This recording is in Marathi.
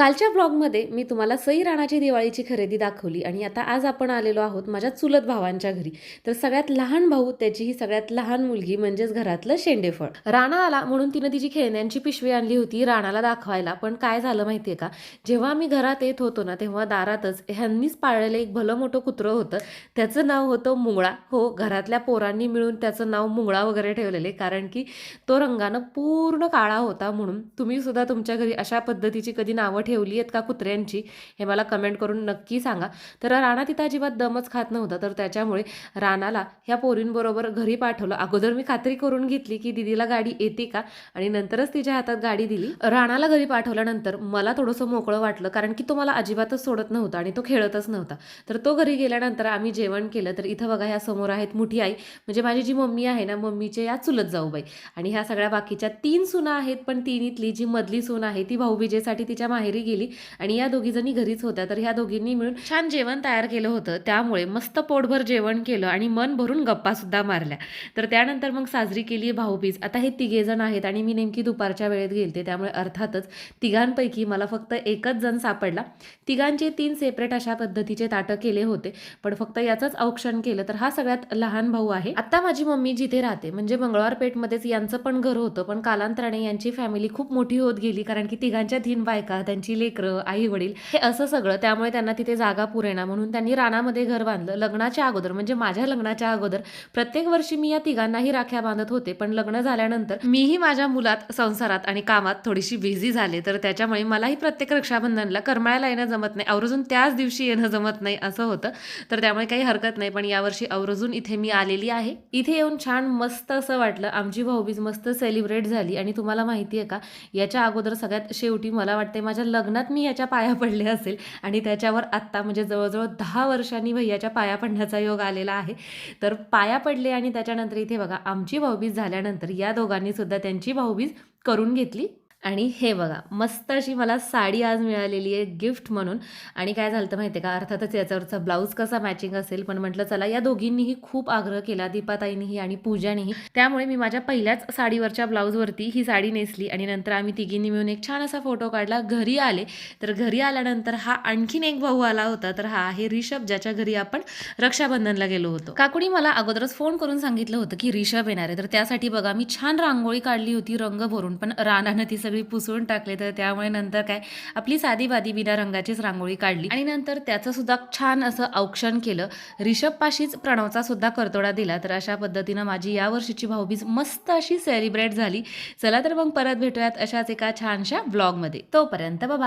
कालच्या ब्लॉगमध्ये मी तुम्हाला सई राणाची दिवाळीची खरेदी दाखवली आणि आता आज आपण आलेलो आहोत माझ्या चुलत भावांच्या घरी. तर सगळ्यात लहान भाऊ त्याची ही सगळ्यात लहान मुलगी म्हणजेच घरातलं शेंडेफळ. राणा आला म्हणून तिनं तिची खेळण्यांची पिशवी आणली होती राणाला दाखवायला. पण काय झालं माहितीये का? जेव्हा मी घरात येत होतो ना तेव्हा दारातच ह्यांनीच पाळलेलं एक भलं मोठं कुत्रं होतं. त्याचं नाव होतं मुंगळा. हो घरातल्या पोरांनी मिळून त्याचं नाव मुंगळा वगैरे ठेवलेले. कारण की तो रंगानं पूर्ण काळा होता म्हणून तुम्ही सुद्धा तुमच्या घरी अशा पद्धतीची कधी नावं ठेवली आहेत का कुत्र्यांची हे मला कमेंट करून नक्की सांगा. तर राणा तिथं अजिबात दमच खात नव्हता तर त्याच्यामुळे राणाला ह्या पोरींबरोबर घरी पाठवलं. अगोदर मी खात्री करून घेतली की दिदीला गाडी येते का आणि नंतरच तिच्या हातात गाडी दिली. राणाला घरी पाठवल्यानंतर मला थोडंसं मोकळं वाटलं कारण की तो मला अजिबातच सोडत नव्हता आणि तो खेळतच नव्हता. तर तो घरी गेल्यानंतर आम्ही जेवण केलं. तर इथं बघा ह्या समोर आहेत मोठी आई. म्हणजे माझी जी मम्मी आहे ना मम्मीचे या चुलत जाऊबाई. आणि ह्या सगळ्या बाकीच्या तीन सुना आहेत पण तिन्हीतली जी मधली सून आहे ती भाऊबीजेसाठी तिच्या माहेरी गेली आणि या दोघी जणी घरीच होत्या. तर ह्या दोघींनी मिळून छान जेवण तयार केलं होतं. त्यामुळे मस्त पोटभर जेवण केलं आणि मन भरून गप्पा सुद्धा मारल्या. तर त्यानंतर मग साजरी केली भाऊबीज. आता हे तिघे जण आहेत आणि मी नेमकी दुपारच्या वेळेत गेलते. त्यामुळे अर्थातच तिघांपैकी मला फक्त एकच जण सापडला. तिघांचे तीन सेपरेट अशा पद्धतीचे ताटं केले होते. पण फक्त याचंच औक्षण केलं. तर हा सगळ्यात लहान भाऊ आहे. आता माझी मम्मी जिथे राहते म्हणजे मंगळवार पेठमध्येच यांचं पण घर होतं. पण कालांतराने यांची फॅमिली खूप मोठी होत गेली. कारण की तिघांच्या तीन बायका त्यांची लेकरं आई वडील हे असं सगळं त्यामुळे त्यांना तिथे जागा पुरेना म्हणून त्यांनी रानामध्ये घर बांधलं. लग्नाच्या अगोदर म्हणजे माझ्या लग्नाच्या अगोदर प्रत्येक वर्षी मी या तिघांनाही राख्या बांधत होते. पण लग्न झाल्यानंतर मीही माझ्या मुलात संसारात आणि कामात थोडीशी बिझी झाले. तर त्याच्यामुळे मलाही प्रत्येक रक्षाबंधनला करमाळ्याला येणं जमत नाही. आवर्जून त्याच दिवशी येणं जमत नाही असं होतं. तर त्यामुळे काही हरकत नाही. पण यावर्षी आवर्जून इथे मी आलेली आहे. इथे येऊन छान मस्त असं वाटलं. आमची भाऊबीज मस्त सेलिब्रेट झाली. आणि तुम्हाला माहिती आहे का याच्या अगोदर सगळ्यात शेवटी मला वाटते माझ्या लग्नात मी याच्या पाया पडले असेल आणि त्याच्यावर आत्ता म्हणजे जवळजवळ दहा वर्षांनी भैयाच्या पाया पडण्याचा योग आलेला आहे. तर पाया पडले आणि त्याच्यानंतर इथे बघा आमची भाऊबीज झाल्यानंतर या दोघांनी सुद्धा त्यांची भाऊबीज करून घेतली. आणि हे बघा मस्त अशी मला साडी आज मिळालेली आहे गिफ्ट म्हणून. आणि काय झालं तर माहिती आहे का? अर्थातच याच्यावरचा ब्लाऊज कसा मॅचिंग असेल पण म्हटलं चला या दोघींनीही खूप आग्रह केला दीपाताईनीही आणि पूजानीही. त्यामुळे मी माझ्या पहिल्याच साडीवरच्या ब्लाऊजवरती ही साडी नेसली आणि नंतर आम्ही तिघींनी मिळून एक छान असा फोटो काढला. घरी आले. तर घरी आल्यानंतर हा आणखीन एक भाऊ आला होता. तर हा आहे रिषभ ज्याच्या घरी आपण रक्षाबंधनला गेलो होतो. काकुडी मला अगोदरच फोन करून सांगितलं होतं की रिषभ येणार आहे. तर त्यासाठी बघा मी छान रांगोळी काढली होती रंग भरून. पण रानानं ती सगळी पुसून टाकले तर त्यामुळे नंतर काय आपली साधी बादी बिना रंगाचीच रांगोळी काढली. आणि नंतर त्याचं सुद्धा छान असं औक्षण केलं. रिषभ पाशीच प्रणवचा सुद्धा करतोडा दिला. तर अशा पद्धतीनं माझी या वर्षीची भाऊबीज मस्त अशी सेलिब्रेट झाली. चला तर मग परत भेटूयात अशाच एका छानशा ब्लॉगमध्ये तोपर्यंत बाय